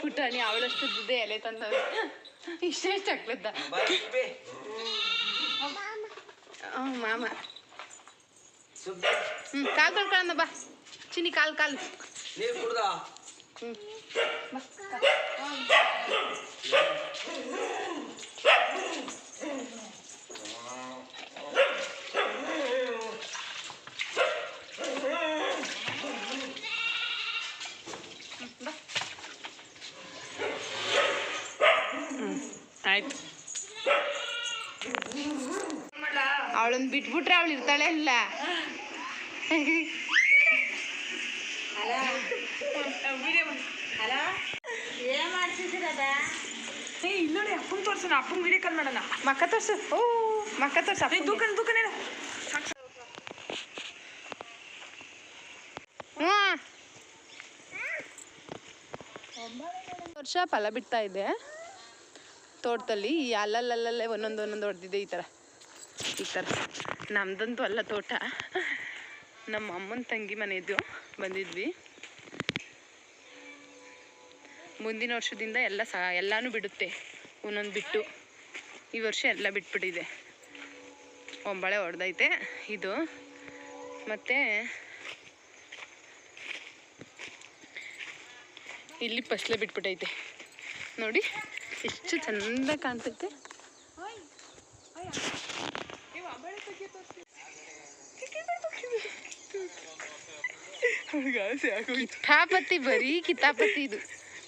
ಪುಟಾಣಿ ಅವಳಷ್ಟು ದುಡ್ಡೆ ಎಲೆ ತಂದ ಇಷ್ಟೇ ಹ್ಞೂ ಮಾಮ. ಹ್ಮ್, ಕಾಲ್ ಕಳ್ಕೊಳ್ಳೋಣ ಬಾ. ಚಿನ್ನಿ, ಕಾಲ್ ಕಾಲ್. ನೀರು ಕುಡ್ದ ಹ್ಞೂ ಅವಳನ್ನ ಬಿಟ್ಬಿಟ್ರೆ ಅವಳು ಇರ್ತಾಳೆ ಇಲ್ಲ? ಏ ಇಲ್ಲ ನೋಡಿ ಅಪ್ಪನ್ ತೋರ್ಸೋಣ ಅಪ್ಪನ್ ವಿಡಿಯೋ ಕಾಲ್ ಮಾಡೋಣ. ಮಕ್ಕ ತೋರ್ಸು. ಓ ಮಕ್ಕ ತೋರ್ಸು ಏ ಅಪ್ಪಂಗೆ. ದೂಕನ್ ದೂಕನೇನು ಹ್ಞೂ ವರ್ಷ ಫಲ ಬಿಡ್ತಾ ಇದೆ. ತೋಟದಲ್ಲಿ ಅಲ್ಲಲ್ಲಲ್ಲೇ ಒಂದೊಂದು ಒಂದೊಂದು ಹೊಡೆದಿದೆ ಈ ಥರ ಈ ಥರ. ನಮ್ಮದಂತೂ ಅಲ್ಲ ತೋಟ. ನಮ್ಮ ಅಮ್ಮನ ತಂಗಿ ಮನೆಯದು ಬಂದಿದ್ವಿ. ಮುಂದಿನ ವರ್ಷದಿಂದ ಎಲ್ಲ ಸಹ ಎಲ್ಲನೂ ಬಿಡುತ್ತೆ. ಒಂದೊಂದು ಬಿಟ್ಟು. ಈ ವರ್ಷ ಎಲ್ಲ ಬಿಟ್ಬಿಟ್ಟಿದೆ. ಒಂಬಳೆ ಹೊಡೆದೈತೆ ಇದು. ಮತ್ತು ಇಲ್ಲಿ ಫಸ್ಲೆ ಬಿಟ್ಬಿಟ್ಟೈತೆ. ನೋಡಿ, ಎಷ್ಟು ಚೆಂದ ಕಾಣ್ತೈತೆ. ಕಿತಾಪತಿ ಬರೀ ಕಿತಾಪತಿ ಇದು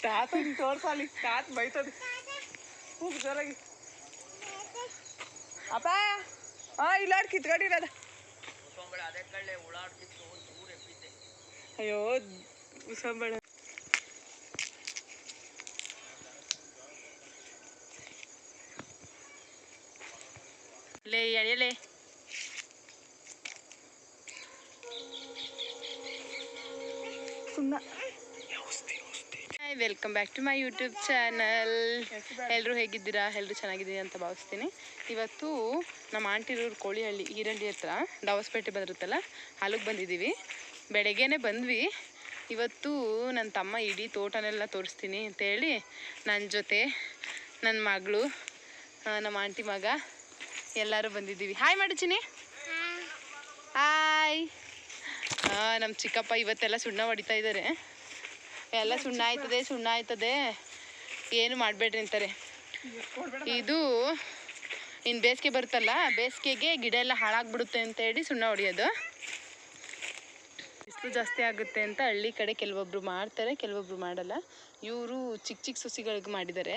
ತಾತ ತೋರ್ಸಲಿ ತಾತ ಬೈತದ ಹೋಗ್ ಜೋರಾಗಿ ಅಪ್ಪ ಹಾ ಇಲ್ಲ ಕಿತ್ಕೊಂಡಿರೋದ ಅಯ್ಯೋ ಉಸಂಬಳ ಲೇ ಎಳೆಯಲೇ ಸುಮ್ಮನೆ hi welcome back to my YouTube channel ಎಲ್ಲರೂ ಹೇಗಿದ್ದೀರಾ? ಎಲ್ಲರೂ ಚೆನ್ನಾಗಿದ್ದೀರಿ ಅಂತ ಭಾವಿಸ್ತೀನಿ. ಇವತ್ತು ನಮ್ಮ ಆಂಟಿರೂರು ಕೋಳಿಹಳ್ಳಿ ಈರಂಡಿ ಹತ್ರ ದವಸ್ಪೇಟೆ ಬಂದಿರುತ್ತಲ್ಲ ಅಲ್ಲಿಗೆ ಬಂದಿದ್ದೀವಿ. ಬೆಳಗ್ಗೆನೆ ಬಂದ್ವಿ. ಇವತ್ತು ನನ್ನ ತಮ್ಮ ಇಡೀ ತೋಟನೆಲ್ಲ ತೋರಿಸ್ತೀನಿ ಅಂತೇಳಿ ನನ್ನ ಜೊತೆ ನನ್ನ ಮಗಳು ನಮ್ಮ ಆಂಟಿ ಮಗ ಎಲ್ಲರೂ ಬಂದಿದ್ದೀವಿ. ಹಾಯ್ ಮಾಡು ಚಿನಿ ಹಾಯ್ ನಮ್ಮ ಚಿಕ್ಕಪ್ಪ ಇವತ್ತೆಲ್ಲ ಸುಣ್ಣ ಹೊಡಿತಾ ಇದ್ದಾರೆ ಎಲ್ಲ ಸುಣ್ಣ ಆಯ್ತದೆ ಸುಣ್ಣ ಆಯ್ತದೆ. ಏನು ಮಾಡಬೇಡ್ರಿ ಅಂತಾರೆ. ಇದು ಇನ್ನು ಬೇಸಿಗೆ ಬರುತ್ತಲ್ಲ, ಬೇಸಿಗೆಗೆ ಗಿಡ ಎಲ್ಲ ಹಾಳಾಗ್ಬಿಡುತ್ತೆ ಅಂತ ಹೇಳಿ ಸುಣ್ಣ ಹೊಡಿಯೋದು. ಬಿಸಿಲು ಜಾಸ್ತಿ ಆಗುತ್ತೆ ಅಂತ ಹಳ್ಳಿ ಕಡೆ ಕೆಲವೊಬ್ರು ಮಾಡ್ತಾರೆ, ಕೆಲವೊಬ್ರು ಮಾಡಲ್ಲ. ಇವರು ಚಿಕ್ಕ ಚಿಕ್ಕ ಸಸಿಗಳಿಗೆ ಮಾಡಿದ್ದಾರೆ.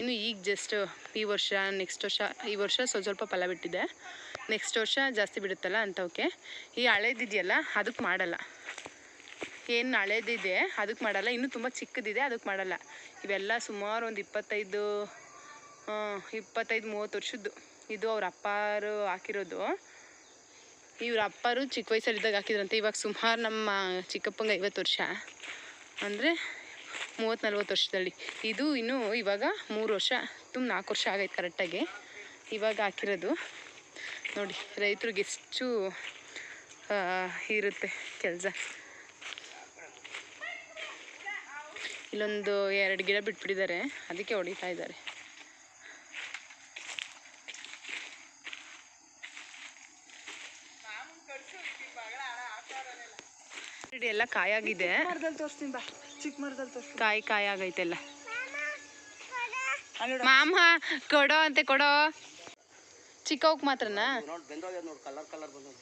ಇನ್ನು ಈಗ ಜಸ್ಟ್ ಈ ವರ್ಷ ನೆಕ್ಸ್ಟ್ ವರ್ಷ, ಈ ವರ್ಷ ಸ್ವಲ್ಪ ಸ್ವಲ್ಪ ಫಲ ಬಿಟ್ಟಿದೆ. ನೆಕ್ಸ್ಟ್ ವರ್ಷ ಜಾಸ್ತಿ ಬಿಡುತ್ತಲ್ಲ ಅಂಥವಕ್ಕೆ ಈ ಹಳೇದಿದೆಯಲ್ಲ, ಅದಕ್ಕೆ ಮಾಡಲ್ಲ. ಏನು ಹಳೇದಿದೆ, ಅದಕ್ಕೆ ಮಾಡಲ್ಲ. ಇನ್ನೂ ತುಂಬ ಚಿಕ್ಕದಿದೆ, ಅದಕ್ಕೆ ಮಾಡಲ್ಲ. ಇವೆಲ್ಲ ಸುಮಾರು ಒಂದು ಇಪ್ಪತ್ತೈದು ಇಪ್ಪತ್ತೈದು, ಮೂವತ್ತು ವರ್ಷದ್ದು. ಇದು ಅವ್ರ ಅಪ್ಪಾರು ಹಾಕಿರೋದು. ಇವ್ರ ಅಪ್ಪರು ಚಿಕ್ಕ ವಯಸ್ಸಲ್ಲಿದ್ದಾಗ ಹಾಕಿದ್ರಂತೆ. ಇವಾಗ ಸುಮಾರು ನಮ್ಮ ಚಿಕ್ಕಪ್ಪಂಗೆ ಐವತ್ತು ವರ್ಷ. ಅಂದರೆ ಮೂವತ್ತು ನಲ್ವತ್ತು ವರ್ಷದಲ್ಲಿ. ಇದು ಇನ್ನು ಇವಾಗ ಮೂರು ವರ್ಷ ತುಂಬ ನಾಲ್ಕು ವರ್ಷ ಆಗೈತೆ ಕರೆಕ್ಟಾಗಿ ಇವಾಗ ಹಾಕಿರೋದು. ನೋಡಿ ರೈತರಿಗೆ ಎಷ್ಟು ಆ, ಇರುತ್ತೆ ಕೆಲಸ. ಇಲ್ಲೊಂದು ಎರಡು ಗಿಡ ಬಿಟ್ಬಿಟ್ಟಿದ್ದಾರೆ ಅದಕ್ಕೆ ಹೊಡಿತಾ ಇದ್ದಾರೆ. ಎಲ್ಲ ಕಾಯಾಗಿದೆ. ಕಾಯಿ ಕಾಯಿ ಆಗೈತೆಲ್ಲ ಅಲ್ಲಿ ನೋಡು. ಮಾಮ ಕೊಡೋ ಅಂತೆ ಕೊಡೋ. ಚಿಕ್ಕವಕ್ ಮಾತ್ರನಾ? ನೋಡಿ ಬೆಂದೋಗ್ಯದ ನೋಡಿ ಕಲರ್ ಕಲರ್ ಬಂದೋದು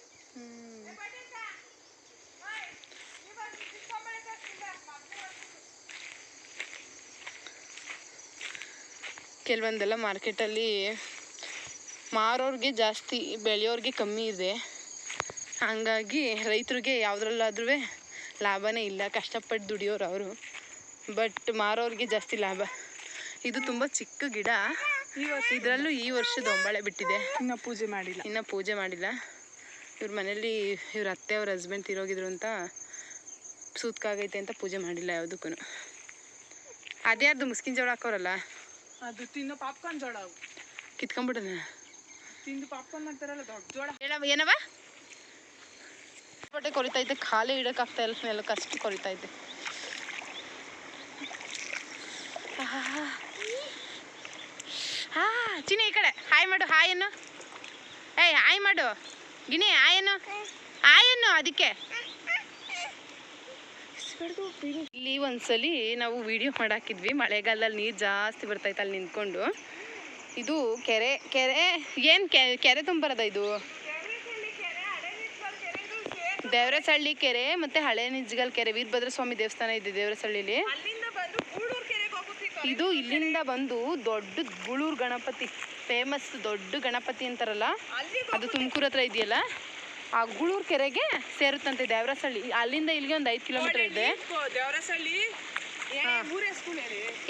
ಕೆಲವೊಂದೆಲ್ಲ ಮಾರ್ಕೆಟಲ್ಲಿ ಮಾರೋರಿಗೆ ಜಾಸ್ತಿ ಬೆಳೆಯೋರಿಗೆ ಕಮ್ಮಿ ಇದೆ. ಹಾಗಾಗಿ ರೈತರಿಗೆ ಯಾವುದ್ರಲ್ಲಾದ್ರೂ ಲಾಭನೇ ಇಲ್ಲ ಕಷ್ಟಪಟ್ಟು ದುಡಿಯೋರು ಅವರು. ಬಟ್ ಮಾರೋರಿಗೆ ಜಾಸ್ತಿ ಲಾಭ. ಇದು ತುಂಬ ಚಿಕ್ಕ ಗಿಡ. ಇದರಲ್ಲೂ ಈ ವರ್ಷದ ಒಂಬಳೆ ಬಿಟ್ಟಿದೆ. ಇನ್ನ ಪೂಜೆ ಮಾಡಿಲ್ಲ. ಇನ್ನ ಪೂಜೆ ಮಾಡಿಲ್ಲ. ಇವ್ರ ಮನೇಲಿ ಇವ್ರ ಅತ್ತೆ ಅವ್ರ ಹಸ್ಬೆಂಡ್ ತಿರೋಗಿದ್ರು ಅಂತ ಸೂತ್ಕಾಗೈತೆ ಅಂತ ಪೂಜೆ ಮಾಡಿಲ್ಲ ಯಾವುದಕ್ಕೂ ಅದ್ಯಾರ್ದು ಮುಸ್ಕಿನ ಜೋಳ ಹಾಕೋರಲ್ಲ? ಅದು ತಿನ್ನೋ ಪಾಪ್ಕಾರ್ನ್ ಜೋಳ ಕಿತ್ಕೊಂಡ್ಬಿಡೋಣ ತಿಂದು ಪಾಪ್ಕಾರ್ನ್ ಮಾಡ್ತಾರಲ್ಲ ದೊಡ್ಡ ಜೋಳ. ಹೇಳವ ಏನವ? ಬಟ್ಟೆ ಕೊರಿತೈತೆ ಖಾಲಿ ಇಡಕ್ಕಾಗ್ತಾ ಇಲ್ಲ ಎಲ್ಲ ಕಷ್ಟ ಕೊರಿತೈತೆ ಹಾ ಈ ಕಡೆ. ಹಾಯ್ ಮಾಡು, ಹಾಯ್ ಅನ್ನು. ಏಯ್, ಹಾಯ್ ಮಾಡು. ಗಿನಿ ಹಾಯ್ ಅನ್ನು. ಅದಕ್ಕೆ. ಇಲ್ಲಿ ಒಂದ್ಸಲಿ ನಾವು ವಿಡಿಯೋ ಮಾಡಾಕಿದ್ವಿ. ಮಳೆಗಾಲದಲ್ಲಿ ನೀರು ಜಾಸ್ತಿ ಬರ್ತೈತೆ ಅಲ್ಲಿ ನಿಂತ್ಕೊಂಡು. ಇದು ಕೆರೆ ಕೆರೆ, ಏನು ಕೆರೆ ತುಂಬರದ ಇದು? ದೇವರಸಳ್ಳಿ ಕೆರೆ ಮತ್ತೆ ಹಳೆ ನಿಜ್ಗಲ್ ಕೆರೆ. ವೀರಭದ್ರ ಸ್ವಾಮಿ ದೇವಸ್ಥಾನ ಇದೆ ದೇವರಸಳ್ಳಿಲಿ ಅಲ್ಲಿಂದ ಬಂದು ಗೂಳೂರು ಕೆರೆಗೆ ಹೋಗುತ್ತೆ ಇದು ಇಲ್ಲಿಂದ ಬಂದು ದೊಡ್ಡ ಗುಳೂರ್ ಗಣಪತಿ ಫೇಮಸ್ ದೊಡ್ಡ ಗಣಪತಿ ಅಂತಾರಲ್ಲ? ಅದು ತುಮಕೂರು ಹತ್ರ ಇದೆಯಲ್ಲ? ಆ ಗುಳೂರ್ ಕೆರೆಗೆ ಸೇರುತ್ತಂತೆ ದೇವರಸಳ್ಳಿ. ಅಲ್ಲಿಂದ ಇಲ್ಲಿಗೆ ಒಂದು ಐದು ಕಿಲೋಮೀಟರ್ ಇದೆ. ಹೇಳಿ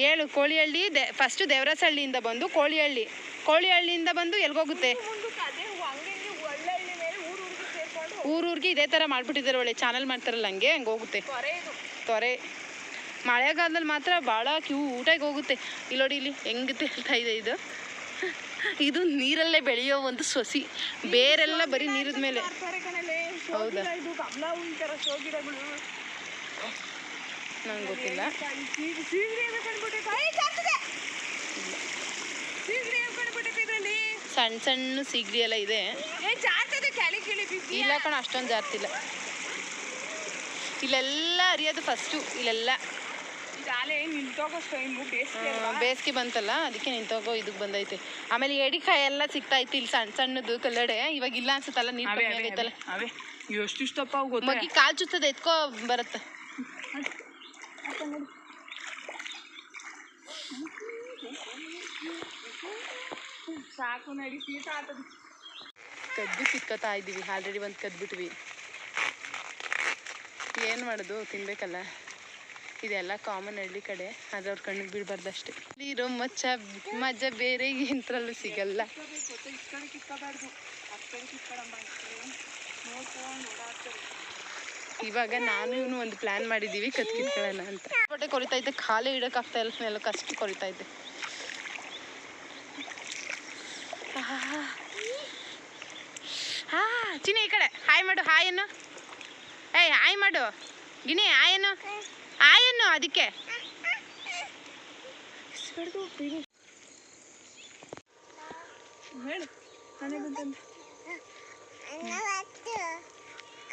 ಏಳು ಕೋಳಿಹಳ್ಳಿ ಫಸ್ಟ್ ಫಸ್ಟು ದೇವರಸಳ್ಳಿಯಿಂದ ಬಂದು ಕೋಳಿಹಳ್ಳಿ. ಕೋಳಿಹಳ್ಳಿಯಿಂದ ಬಂದು ಎಲ್ಗೋಗುತ್ತೆ ಊರೂರಿಗೆ ಇದೇ ಥರ ಮಾಡ್ಬಿಟ್ಟಿದ್ದಾರೆ ಒಳ್ಳೆ. ಚಾನಲ್ ಮಾಡ್ತಾರಲ್ಲ ಹಂಗೆ ಹಂಗೆ ಹೋಗುತ್ತೆ. ತೊರೆ. ಮಳೆಗಾಲದಲ್ಲಿ ಮಾತ್ರ ಭಾಳ ಕ್ಯೂ ಊಟಕ್ಕೆ ಹೋಗುತ್ತೆ. ಇಲ್ಲಿ ನೋಡಿ, ಇಲ್ಲಿ ಹೆಂಗೆ ತೇಲ್ತಾ ಇದೆ ಇದು. ಇದು ನೀರಲ್ಲೇ ಬೆಳೆಯೋ ಒಂದು ಸೊಸಿ. ಬೇರೆಲ್ಲ ಬರೀ ನೀರಿದ ಮೇಲೆ. ಹೌದಾ? ನಂಗೆ ಗೊತ್ತಿಲ್ಲ. ಸಣ್ಣ ಸಣ್ಣ ಸೀಗಡಿ ಎಲ್ಲ ಇದೆ. ಇಲ್ಲ ಕಣ, ಅಷ್ಟೊಂದು ಜಾರ್ತಿಲ್ಲ ಇಲ್ಲೆಲ್ಲ ಅರಿಯೋದು ಫಸ್ಟು ಇಲ್ಲೆಲ್ಲ ಟೈಮು ಬೇಸಿಗೆ ಬಂತಲ್ಲ ಅದಕ್ಕೆ ನಿಂತೋಗೋ ಇದಕ್ಕೆ ಬಂದೈತೆ. ಆಮೇಲೆ ಎಡಿಕಾಯಿ ಎಲ್ಲ ಸಿಗ್ತೈತಿ ಇಲ್ಲಿ ಸಣ್ಣ ಸಣ್ಣದು ಕಲ್ಲಡೆ. ಇವಾಗ ಇಲ್ಲ ಅನ್ಸುತ್ತಲ್ಲ ನೀರು ಕಮ್ಮಿ ಆಗೈತಲ್ಲ. ಅವೇ ಮಗಿ ಕಾಲು ಚುತ್ತದ ಎತ್ಕೋ ಬರುತ್ತೆ. ಸಾಕು ನಡಿ ಶೀತ ಆತದ. ಕದ್ದು ಕಿತ್ಕೋತಾ ಇದ್ದೀವಿ ಆಲ್ರೆಡಿ ಒಂದು ಕದ್ಬಿಟ್ವಿ. ಏನು ಮಾಡೋದು ತಿನ್ಬೇಕಲ್ಲ. ಇದೆಲ್ಲ ಕಾಮನ್ ಹಳ್ಳಿ ಕಡೆ ಆದ್ರೆ ಅವ್ರ ಕಣ್ಣಿಗೆ ಬೀಳ್ಬಾರ್ದು ಅಷ್ಟೇ ಇರೋ ಮಚ್ಚ ಮಜಾ ಬೇರೆ ಇಂತರಲ್ಲೂ ಸಿಗಲ್ಲ. ಇವಾಗ ನಾನು ಇವನು ಒಂದು ಪ್ಲಾನ್ ಮಾಡಿದ್ದೀವಿ ಕತ್ ಕಿತ್ಕೊಳ್ಳೋಣ ಅಂತ. ಬಟ್ಟೆ ಕೊರಿತೈತೆ ಖಾಲಿ ಇಡೋಕ್ಕಾಗ್ತಾ ಇಲ್ಲ ಎಲ್ಲ ಕಷ್ಟ ಕೊರಿತೈತೆ ಹಾ ಚಿನಿ ಈ ಕಡೆ, ಹಾಯ್ ಮಾಡು, ಹಾಯ್ ಏನು ಏಯ್, ಹಾಯ್ ಮಾಡು. ಗಿನಿ ಹಾಯ್ ಅನ್ನು ಅದಕ್ಕೆ.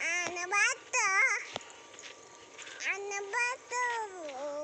ಅನ್ನ ಬಾತು ಅನ್ನ ಮನೆ